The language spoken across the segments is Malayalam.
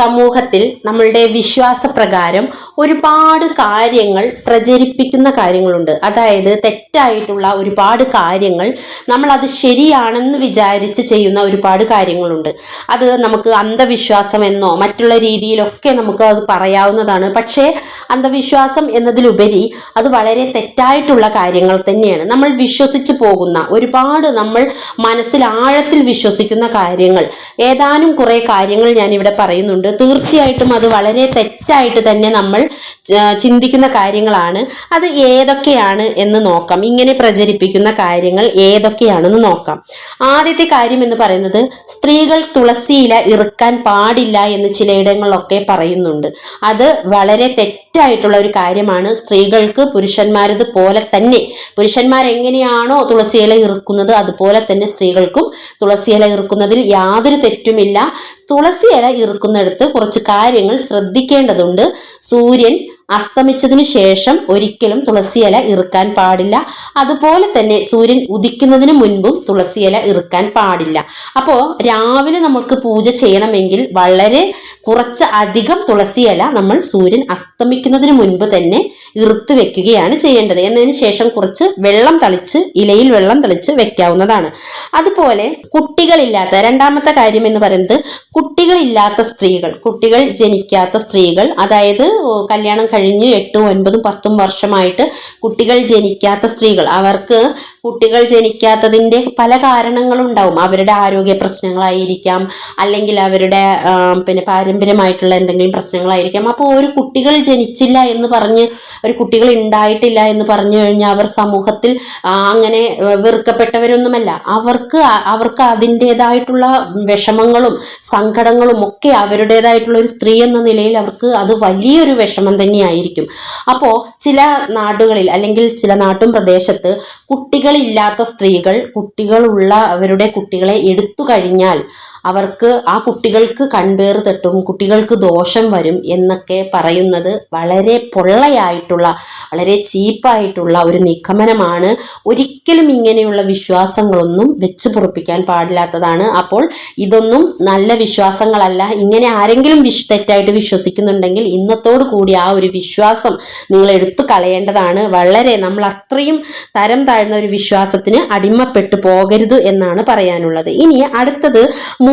സമൂഹത്തിൽ നമ്മളുടെ വിശ്വാസപ്രകാരം ഒരുപാട് കാര്യങ്ങൾ പ്രചരിപ്പിക്കുന്ന കാര്യങ്ങളുണ്ട്. അതായത് തെറ്റായിട്ടുള്ള ഒരുപാട് കാര്യങ്ങൾ നമ്മൾ അത് ശരിയാണെന്ന് വിചാരിച്ച് ചെയ്യുന്ന ഒരുപാട് കാര്യങ്ങളുണ്ട്. അത് നമുക്ക് അന്ധവിശ്വാസം എന്നോ മറ്റുള്ള രീതിയിലൊക്കെ നമുക്ക് അത് പറയാവുന്നതാണ്. പക്ഷേ അന്ധവിശ്വാസം എന്നതിലുപരി അത് വളരെ തെറ്റായിട്ടുള്ള കാര്യങ്ങൾ തന്നെയാണ്. നമ്മൾ വിശ്വസിച്ച് പോകുന്ന ഒരുപാട് നമ്മൾ മനസ്സിൽ ആഴത്തിൽ വിശ്വസിക്കുന്ന കാര്യങ്ങൾ. ഏതാനും കുറേ കാര്യങ്ങൾ ഞാൻ ഇവിടെ പറയുന്നുണ്ട്. തീർച്ചയായിട്ടും അത് വളരെ തെറ്റായിട്ട് തന്നെ നമ്മൾ ചിന്തിക്കുന്ന കാര്യങ്ങളാണ്. അത് ഏതൊക്കെയാണ് എന്ന് നോക്കാം. ഇങ്ങനെ പ്രചരിപ്പിക്കുന്ന കാര്യങ്ങൾ ഏതൊക്കെയാണെന്ന് നോക്കാം. ആദ്യത്തെ കാര്യം എന്ന് പറയുന്നത് സ്ത്രീകൾ തുളസിയില ഇറുക്കാൻ പാടില്ല എന്ന് ചിലയിടങ്ങളിലൊക്കെ പറയുന്നുണ്ട്. അത് വളരെ തെറ്റായിട്ടുള്ള ഒരു കാര്യമാണ്. സ്ത്രീകൾക്ക് പുരുഷന്മാരത് പോലെ തന്നെ പുരുഷന്മാർ എങ്ങനെയാണോ തുളസിയില ഇറുക്കുന്നത് അതുപോലെ തന്നെ സ്ത്രീകൾക്കും തുളസിയില ഇറുക്കുന്നതിൽ യാതൊരു തെറ്റുമില്ല. തുളസിയില ഇറുക്കുന്നിടത്ത് കുറച്ച് കാര്യങ്ങൾ ശ്രദ്ധിക്കേണ്ടതുണ്ട്. സൂര്യൻ അസ്തമിച്ചതിന് ശേഷം ഒരിക്കലും തുളസിയില ഇറുക്കാൻ പാടില്ല. അതുപോലെ തന്നെ സൂര്യൻ ഉദിക്കുന്നതിന് മുൻപും തുളസിയില ഇറുക്കാൻ പാടില്ല. അപ്പോൾ രാവിലെ നമുക്ക് പൂജ ചെയ്യണമെങ്കിൽ വളരെ കുറച്ച് അധികം തുളസിയില നമ്മൾ സൂര്യൻ അസ്തമിക്കുന്നതിന് മുൻപ് തന്നെ ഇറുത്ത് വെക്കുകയാണ് ചെയ്യേണ്ടത്. എന്നതിന് ശേഷം കുറച്ച് വെള്ളം തളിച്ച് ഇലയിൽ വെള്ളം തളിച്ച് വെക്കാവുന്നതാണ്. അതുപോലെ കുട്ടികളില്ലാത്ത രണ്ടാമത്തെ കാര്യം എന്ന് പറയുന്നത് കുട്ടികളില്ലാത്ത സ്ത്രീകൾ കുട്ടികൾ ജനിക്കാത്ത സ്ത്രീകൾ അതായത് കല്യാണം കഴിഞ്ഞ് എട്ടും ഒൻപതും പത്തും വർഷമായിട്ട് കുട്ടികൾ ജനിക്കാത്ത സ്ത്രീകൾ. അവർക്ക് കുട്ടികൾ ജനിക്കാത്തതിന്റെ പല കാരണങ്ങളുണ്ടാവും. അവരുടെ ആരോഗ്യ പ്രശ്നങ്ങളായിരിക്കാം അല്ലെങ്കിൽ അവരുടെ പിന്നെ പാരമ്പര്യമായിട്ടുള്ള എന്തെങ്കിലും പ്രശ്നങ്ങളായിരിക്കാം. അപ്പോൾ ഒരു കുട്ടികൾ ജനിച്ചില്ല എന്ന് പറഞ്ഞ് ഒരു കുട്ടികൾ ഉണ്ടായിട്ടില്ല എന്ന് പറഞ്ഞു കഴിഞ്ഞാൽ അവർ സമൂഹത്തിൽ അങ്ങനെ വെറുക്കപ്പെട്ടവരൊന്നുമല്ല. അവർക്ക് അവർക്ക് അതിന്റെതായിട്ടുള്ള വിഷമങ്ങളും സങ്കടങ്ങളും ഒക്കെ അവരുടേതായിട്ടുള്ള ഒരു സ്ത്രീ എന്ന നിലയിൽ അവർക്ക് അത് വലിയൊരു വിഷമം തന്നെയായിരിക്കും. അപ്പോൾ ചില നാടുകളിൽ അല്ലെങ്കിൽ ചില നാട്ടും പ്രദേശത്ത് കുട്ടികളില്ലാത്ത സ്ത്രീകൾ കുട്ടികളുള്ള അവരുടെ കുട്ടികളെ എടുത്തു കഴിഞ്ഞാൽ അവർക്ക് ആ കുട്ടികൾക്ക് കൺപേർ തട്ടും കുട്ടികൾക്ക് ദോഷം വരും എന്നൊക്കെ പറയുന്നത് വളരെ പൊള്ളയായിട്ടുള്ള വളരെ ചീപ്പായിട്ടുള്ള ഒരു നിഗമനമാണ്. ഒരിക്കലും ഇങ്ങനെയുള്ള വിശ്വാസങ്ങളൊന്നും വെച്ച് പൊറപ്പിക്കാൻ പാടില്ലാത്തതാണ്. അപ്പോൾ ഇതൊന്നും നല്ല വിശ്വാസങ്ങളല്ല. ഇങ്ങനെ ആരെങ്കിലും വിശ് തെറ്റായിട്ട് വിശ്വസിക്കുന്നുണ്ടെങ്കിൽ ഇന്നത്തോടു കൂടി ആ ഒരു വിശ്വാസം നിങ്ങൾ എടുത്തു കളയേണ്ടതാണ്. വളരെ നമ്മൾ അത്രയും തരം താഴ്ന്ന ഒരു വിശ്വാസത്തിന് അടിമപ്പെട്ടു പോകരുത് എന്നാണ് പറയാനുള്ളത്. ഇനി അടുത്തത്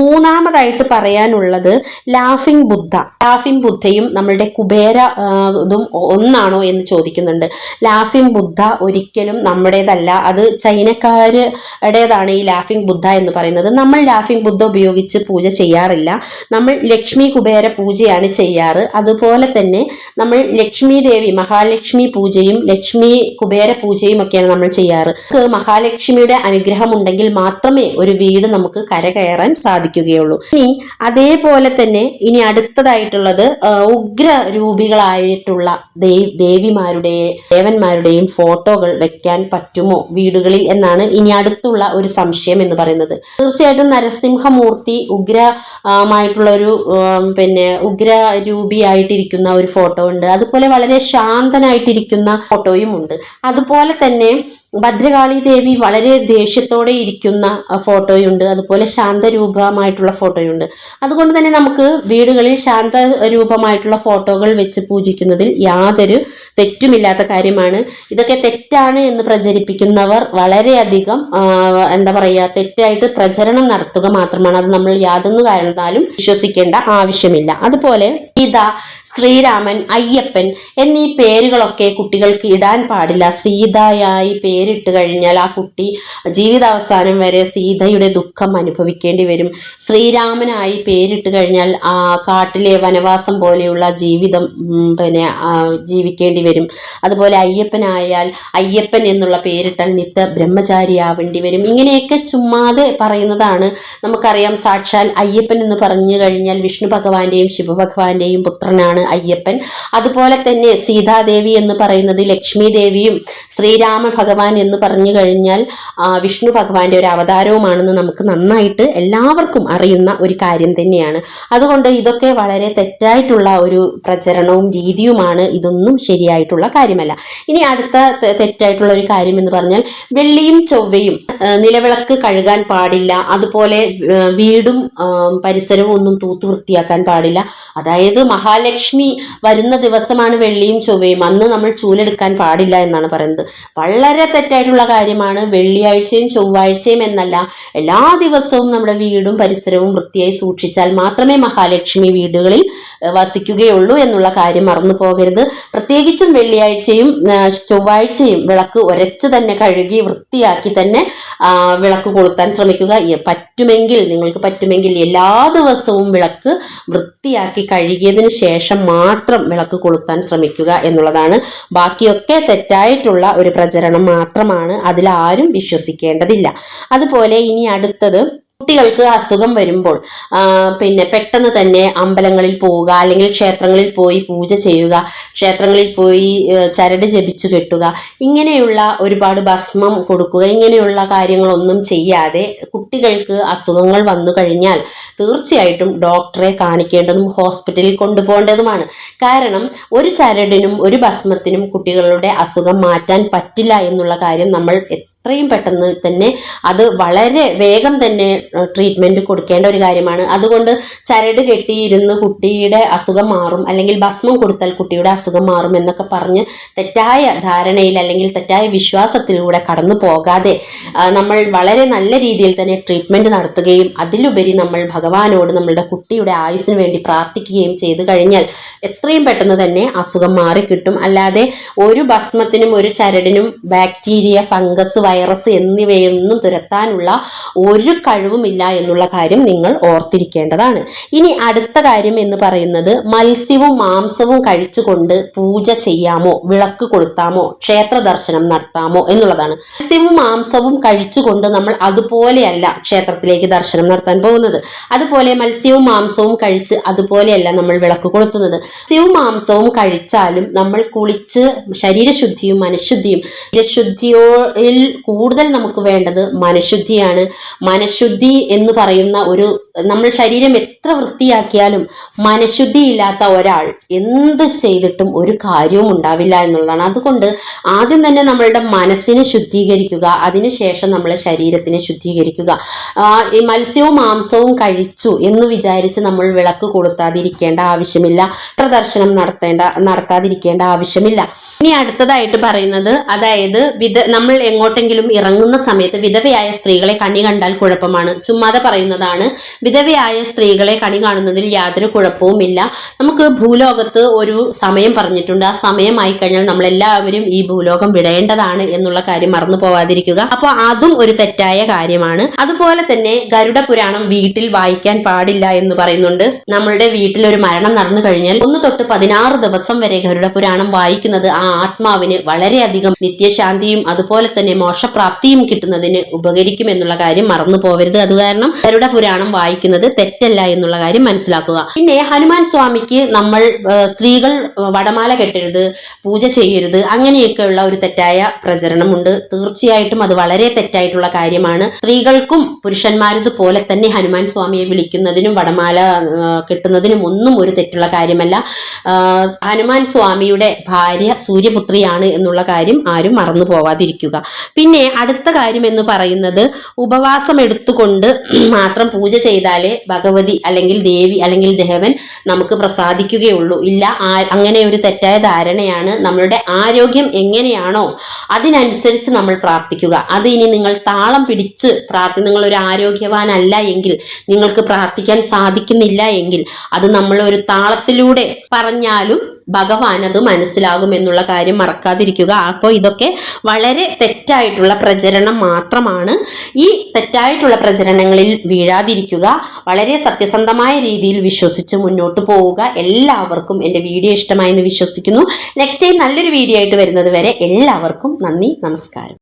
മൂന്നാമതായിട്ട് പറയാനുള്ളത് ലാഫിംഗ് ബുദ്ധ. ലാഫിംഗ് ബുദ്ധയും നമ്മളുടെ കുബേര ഇതും ഒന്നാണോ എന്ന് ചോദിക്കുന്നുണ്ട്. ലാഫിംഗ് ബുദ്ധ ഒരിക്കലും നമ്മുടേതല്ല. അത് ചൈനക്കാരുടേതാണ് ഈ ലാഫിംഗ് ബുദ്ധ എന്ന് പറയുന്നത്. നമ്മൾ ലാഫിംഗ് ബുദ്ധ ഉപയോഗിച്ച് പൂജ ചെയ്യാറില്ല. നമ്മൾ ലക്ഷ്മി കുബേര പൂജയാണ് ചെയ്യാറ്. അതുപോലെ തന്നെ നമ്മൾ ലക്ഷ്മി ദേവി മഹാലക്ഷ്മി പൂജയും ലക്ഷ്മി കുബേര പൂജയും ഒക്കെയാണ് നമ്മൾ ചെയ്യാറ്. മഹാലക്ഷ്മിയുടെ അനുഗ്രഹം ഉണ്ടെങ്കിൽ മാത്രമേ ഒരു വീട് നമുക്ക് കരകയറാൻ സാധിക്കുകയുള്ളൂ. ഇനി അതേപോലെ തന്നെ ഇനി അടുത്തതായിട്ടുള്ളത് ഉഗ്ര രൂപികളായിട്ടുള്ള ദേവിമാരുടെ ദേവന്മാരുടെയും ഫോട്ടോകൾ വെക്കാൻ പറ്റുമോ വീടുകളിൽ എന്നാണ് ഇനി അടുത്തുള്ള ഒരു സംശയം എന്ന് പറയുന്നത്. തീർച്ചയായിട്ടും നരസിംഹമൂർത്തി ഉഗ്രമായിട്ടുള്ള ഒരു പിന്നെ ഉഗ്ര രൂപിയായിട്ടിരിക്കുന്ന ഒരു ഫോട്ടോ ഉണ്ട്. അതുപോലെ വളരെ ശാന്തനായിട്ടിരിക്കുന്ന ഫോട്ടോയും ഉണ്ട്. അതുപോലെ തന്നെ ഭദ്രകാളി ദേവി വളരെ ദേഷ്യത്തോടെ ഇരിക്കുന്ന ഫോട്ടോയുണ്ട്. അതുപോലെ ശാന്തരൂപമായിട്ടുള്ള ഫോട്ടോയുണ്ട്. അതുകൊണ്ട് തന്നെ നമുക്ക് വീടുകളിൽ ശാന്ത രൂപമായിട്ടുള്ള ഫോട്ടോകൾ വെച്ച് പൂജിക്കുന്നതിൽ യാതൊരു തെറ്റുമില്ലാത്ത കാര്യമാണ്. ഇതൊക്കെ തെറ്റാണ് എന്ന് പ്രചരിപ്പിക്കുന്നവർ വളരെയധികം എന്താ പറയുക തെറ്റായിട്ട് പ്രചരണം നടത്തുക മാത്രമാണ്. അത് നമ്മൾ യാതൊന്നു കാരണത്താലും വിശ്വസിക്കേണ്ട ആവശ്യമില്ല. അതുപോലെ സീത ശ്രീരാമൻ അയ്യപ്പൻ എന്നീ പേരുകളൊക്കെ കുട്ടികൾക്ക് ഇടാൻ പാടില്ല. സീതയായി പേരിട്ട് കഴിഞ്ഞാൽ ആ കുട്ടി ജീവിതാവസാനം വരെ സീതയുടെ ദുഃഖം അനുഭവിക്കേണ്ടി വരും. ശ്രീരാമനായി പേരിട്ട് കഴിഞ്ഞാൽ ആ കാട്ടിലെ വനവാസം പോലെയുള്ള ജീവിതം പിന്നെ ജീവിക്കേണ്ടി വരും. അതുപോലെ അയ്യപ്പനായാൽ അയ്യപ്പൻ എന്നുള്ള പേരിട്ടാൽ നിത്യ ബ്രഹ്മചാരിയാവേണ്ടി വരും. ഇങ്ങനെയൊക്കെ ചുമ്മാതെ പറയുന്നതാണ്. നമുക്കറിയാം സാക്ഷാൽ അയ്യപ്പൻ എന്ന് പറഞ്ഞു കഴിഞ്ഞാൽ വിഷ്ണു ഭഗവാന്റെയും ശിവഭഗവാന്റെയും പുത്രനാണ്. അയ്യപ്പൻ. അതുപോലെ തന്നെ സീതാദേവി എന്ന് പറയുന്നത് ലക്ഷ്മി ദേവിയും ശ്രീരാമ ഭഗവാൻ എന്ന് പറഞ്ഞു കഴിഞ്ഞാൽ വിഷ്ണു ഭഗവാന്റെ ഒരു അവതാരവുമാണെന്ന് നമുക്ക് നന്നായിട്ട് എല്ലാവർക്കും അറിയുന്ന ഒരു കാര്യം തന്നെയാണ്. അതുകൊണ്ട് ഇതൊക്കെ വളരെ തെറ്റായിട്ടുള്ള ഒരു പ്രചരണവും രീതിയുമാണ് ഇതൊന്നും ശരിയായിട്ടുള്ള കാര്യമല്ല. ഇനി അടുത്ത തെറ്റായിട്ടുള്ള ഒരു കാര്യം എന്ന് പറഞ്ഞാൽ വെള്ളിയും ചൊവ്വയും നിലവിളക്ക് കഴുകാൻ പാടില്ല. അതുപോലെ വീടും പരിസരവും ഒന്നും തൂത്ത് വൃത്തിയാക്കാൻ പാടില്ല. അതായത് മഹാലക്ഷ്മി വരുന്ന ദിവസമാണ് വെള്ളിയും ചൊവ്വയും. അന്ന് നമ്മൾ ചൂലെടുക്കാൻ പാടില്ല എന്നാണ് പറയുന്നത്. വളരെ തെറ്റായിട്ടുള്ള കാര്യമാണ് വെള്ളിയാഴ്ചയും ചൊവ്വാഴ്ചയും എന്നല്ല. എല്ലാ ദിവസവും നമ്മുടെ വീടും പരിസരവും വൃത്തിയായി സൂക്ഷിച്ചാൽ മാത്രമേ മഹാലക്ഷ്മി വീടുകളിൽ വസിക്കുകയുള്ളൂ എന്നുള്ള കാര്യം മറന്നു പോകരുത്. പ്രത്യേകിച്ചും വെള്ളിയാഴ്ചയും ചൊവ്വാഴ്ചയും വിളക്ക് ഉരച്ച് തന്നെ കഴുകി വൃത്തിയാക്കി തന്നെ വിളക്ക് കൊളുത്താൻ ശ്രമിക്കുക. പറ്റുമെങ്കിൽ നിങ്ങൾക്ക് പറ്റുമെങ്കിൽ എല്ലാ ദിവസവും വിളക്ക് വൃത്തിയാക്കി കഴുകിയതിന് ശേഷം മാത്രം വിളക്ക് കൊളുത്താൻ ശ്രമിക്കുക എന്നുള്ളതാണ്. ബാക്കിയൊക്കെ തെറ്റായിട്ടുള്ള ഒരു പ്രചരണം മാത്രമാണ് അതിലാരും വിശ്വസിക്കേണ്ടതില്ല. അതുപോലെ ഇനി അടുത്തത് കുട്ടികൾക്ക് അസുഖം വരുമ്പോൾ പിന്നെ പെട്ടെന്ന് തന്നെ അമ്പലങ്ങളിൽ പോവുക അല്ലെങ്കിൽ ക്ഷേത്രങ്ങളിൽ പോയി പൂജ ചെയ്യുക ക്ഷേത്രങ്ങളിൽ പോയി ചരട് ജപിച്ചു കെട്ടുക ഇങ്ങനെയുള്ള ഒരുപാട് ഭസ്മം കൊടുക്കുക ഇങ്ങനെയുള്ള കാര്യങ്ങളൊന്നും ചെയ്യാതെ കുട്ടികൾക്ക് അസുഖങ്ങൾ വന്നു കഴിഞ്ഞാൽ തീർച്ചയായിട്ടും ഡോക്ടറെ കാണിക്കേണ്ടതും ഹോസ്പിറ്റലിൽ കൊണ്ടുപോകേണ്ടതുമാണ്. കാരണം ഒരു ചരടിനും ഒരു ഭസ്മത്തിനും കുട്ടികളുടെ അസുഖം മാറ്റാൻ പറ്റില്ല എന്നുള്ള കാര്യം നമ്മൾ എത്രയും പെട്ടെന്ന് തന്നെ അത് വളരെ വേഗം തന്നെ ട്രീറ്റ്മെന്റ് കൊടുക്കേണ്ട ഒരു കാര്യമാണ്. അതുകൊണ്ട് ചരട് കെട്ടിയിരുന്ന് കുട്ടിയുടെ അസുഖം മാറും അല്ലെങ്കിൽ ഭസ്മം കൊടുത്താൽ കുട്ടിയുടെ അസുഖം മാറും എന്നൊക്കെ പറഞ്ഞ് തെറ്റായ ധാരണയിൽ അല്ലെങ്കിൽ തെറ്റായ വിശ്വാസത്തിലൂടെ കടന്നു പോകാതെ നമ്മൾ വളരെ നല്ല രീതിയിൽ തന്നെ ട്രീറ്റ്മെന്റ് നടത്തുകയും അതിലുപരി നമ്മൾ ഭഗവാനോട് നമ്മളുടെ കുട്ടിയുടെ ആയുസ്സിന് വേണ്ടി പ്രാർത്ഥിക്കുകയും ചെയ്തു കഴിഞ്ഞാൽ എത്രയും പെട്ടെന്ന് തന്നെ അസുഖം മാറിക്കിട്ടും. അല്ലാതെ ഒരു ഭസ്മത്തിനും ഒരു ചരടിനും ബാക്ടീരിയ ഫംഗസ് വൈറസ് എന്നിവയൊന്നും തുരത്താനുള്ള ഒരു കഴിവുമില്ല എന്നുള്ള കാര്യം നിങ്ങൾ ഓർത്തിരിക്കേണ്ടതാണ്. ഇനി അടുത്ത കാര്യം എന്ന് പറയുന്നത് മത്സ്യവും മാംസവും കഴിച്ചുകൊണ്ട് പൂജ ചെയ്യാമോ? വിളക്ക് കൊളുത്താമോ? ക്ഷേത്ര ദർശനം നടത്താമോ എന്നുള്ളതാണ്. മത്സ്യവും മാംസവും കഴിച്ചുകൊണ്ട് നമ്മൾ അതുപോലെയല്ല ക്ഷേത്രത്തിലേക്ക് ദർശനം നടത്താൻ പോകുന്നത്. അതുപോലെ മത്സ്യവും മാംസവും കഴിച്ച് അതുപോലെയല്ല നമ്മൾ വിളക്ക് കൊളുത്തുന്നത്. മത്സ്യവും മാംസവും കഴിച്ചാലും നമ്മൾ കുളിച്ച് ശരീരശുദ്ധിയും മനഃശുദ്ധിയും ശരീരശുദ്ധിയോയിൽ കൂടുതൽ നമുക്ക് വേണ്ടത് മനഃശുദ്ധിയാണ്. മനഃശുദ്ധി എന്ന് പറയുന്ന ഒരു നമ്മൾ ശരീരം എത്ര വൃത്തിയാക്കിയാലും മനഃശുദ്ധി ഇല്ലാത്ത ഒരാൾ എന്ത് ചെയ്തിട്ടും ഒരു കാര്യവും ഉണ്ടാവില്ല എന്നുള്ളതാണ്. അതുകൊണ്ട് ആദ്യം തന്നെ നമ്മളുടെ മനസ്സിനെ ശുദ്ധീകരിക്കുക അതിനുശേഷം നമ്മളെ ശരീരത്തിനെ ശുദ്ധീകരിക്കുക. ഈ മത്സ്യവും മാംസവും കഴിച്ചു എന്ന് വിചാരിച്ച് നമ്മൾ വിളക്ക് കൊളുത്താതിരിക്കേണ്ട ആവശ്യമില്ല പ്രദർശനം നടത്തേണ്ട നടത്താതിരിക്കേണ്ട ആവശ്യമില്ല. ഇനി അടുത്തതായിട്ട് പറയുന്നത് അതായത് വിധ നമ്മൾ എങ്ങോട്ടെങ്കിലും ഇറങ്ങുന്ന സമയത്ത് വിധവയായ സ്ത്രീകളെ കണി കണ്ടാൽ കുഴപ്പമാണ്. ചുമ്മാതെ പറയുന്നതാണ് വിധവയായ സ്ത്രീകളെ കണി കാണുന്നതിൽ യാതൊരു കുഴപ്പവുമില്ല. നമുക്ക് ഭൂലോകത്ത് ഒരു സമയം പറഞ്ഞിട്ടുണ്ട്. ആ സമയമായി കഴിഞ്ഞാൽ നമ്മളെല്ലാവരും ഈ ഭൂലോകം വിടേണ്ടതാണ് എന്നുള്ള കാര്യം മറന്നു പോവാതിരിക്കുക. അപ്പോൾ അതും ഒരു തെറ്റായ കാര്യമാണ്. അതുപോലെ തന്നെ ഗരുഡ പുരാണം വീട്ടിൽ വായിക്കാൻ പാടില്ല എന്ന് പറയുന്നുണ്ട്. നമ്മളുടെ വീട്ടിൽ ഒരു മരണം നടന്നു കഴിഞ്ഞാൽ ഒന്ന് തൊട്ട് പതിനാറ് ദിവസം വരെ ഗരുഡ പുരാണം വായിക്കുന്നത് ആ ആത്മാവിന് വളരെയധികം നിത്യശാന്തിയും അതുപോലെ തന്നെ മോക്ഷപ്രാപ്തിയും കിട്ടുന്നതിന് ഉപകരിക്കും എന്നുള്ള കാര്യം മറന്നു പോവരുത്. അത് കാരണം ഗരുഡ പുരാണം വായിക്കുന്നത് തെറ്റല്ല എന്നുള്ള കാര്യം മനസ്സിലാക്കുക. പിന്നെ ഹനുമാൻ സ്വാമിക്ക് നമ്മൾ സ്ത്രീകൾ വടമാല കെട്ടരുത് പൂജ ചെയ്യരുത് അങ്ങനെയൊക്കെയുള്ള ഒരു തെറ്റായ പ്രചരണമുണ്ട്. തീർച്ചയായിട്ടും അത് വളരെ തെറ്റായിട്ടുള്ള കാര്യമാണ്. സ്ത്രീകൾക്കും പുരുഷന്മാരതുപോലെ തന്നെ ഹനുമാൻ സ്വാമിയെ വിളിക്കുന്നതിനും വടമാല കെട്ടുന്നതിനും ഒന്നും ഒരു തെറ്റുള്ള കാര്യമല്ല. ഹനുമാൻ സ്വാമിയുടെ ഭാര്യ സൂര്യപുത്രിയാണ് എന്നുള്ള കാര്യം ആരും മറന്നു പോവാതിരിക്കുക. പിന്നെ അടുത്ത കാര്യം എന്ന് പറയുന്നത് ഉപവാസം എടുത്തുകൊണ്ട് മാത്രം പൂജ ചെയ്താലേ ഭഗവതി അല്ലെങ്കിൽ ദേവി അല്ലെങ്കിൽ ദേവൻ നമുക്ക് പ്രസാദിക്കുകയുള്ളൂ. ഇല്ല അങ്ങനെ ഒരു തെറ്റായ ധാരണയാണ് നമ്മളുടെ ആരോഗ്യം എങ്ങനെയാണോ അതിനനുസരിച്ച് നമ്മൾ പ്രാർത്ഥിക്കുക. അത് ഇനി നിങ്ങൾ താളം പിടിച്ച് പ്രാർത്ഥി നിങ്ങൾ ഒരു ആരോഗ്യവാനല്ല എങ്കിൽ നിങ്ങൾക്ക് പ്രാർത്ഥിക്കാൻ സാധിക്കുന്നില്ല എങ്കിൽ അത് നമ്മൾ ഒരു താളത്തിലൂടെ പറഞ്ഞാലും ഭഗവാൻ അത് മനസ്സിലാകും എന്നുള്ള കാര്യം മറക്കാതിരിക്കുക. അപ്പോൾ ഇതൊക്കെ വളരെ തെറ്റായിട്ടുള്ള പ്രചരണം മാത്രമാണ്. ഈ തെറ്റായിട്ടുള്ള പ്രചരണങ്ങളിൽ വീഴാതിരിക്കുക. വളരെ സത്യസന്ധമായ രീതിയിൽ വിശ്വസിച്ച് മുന്നോട്ട് പോവുക. എല്ലാവർക്കും എന്റെ വീഡിയോ ഇഷ്ടമായി എന്ന് വിശ്വസിക്കുന്നു. നെക്സ്റ്റ് ടൈം നല്ലൊരു വീഡിയോ ആയിട്ട് വരുന്നത് വരെ എല്ലാവർക്കും നന്ദി നമസ്കാരം.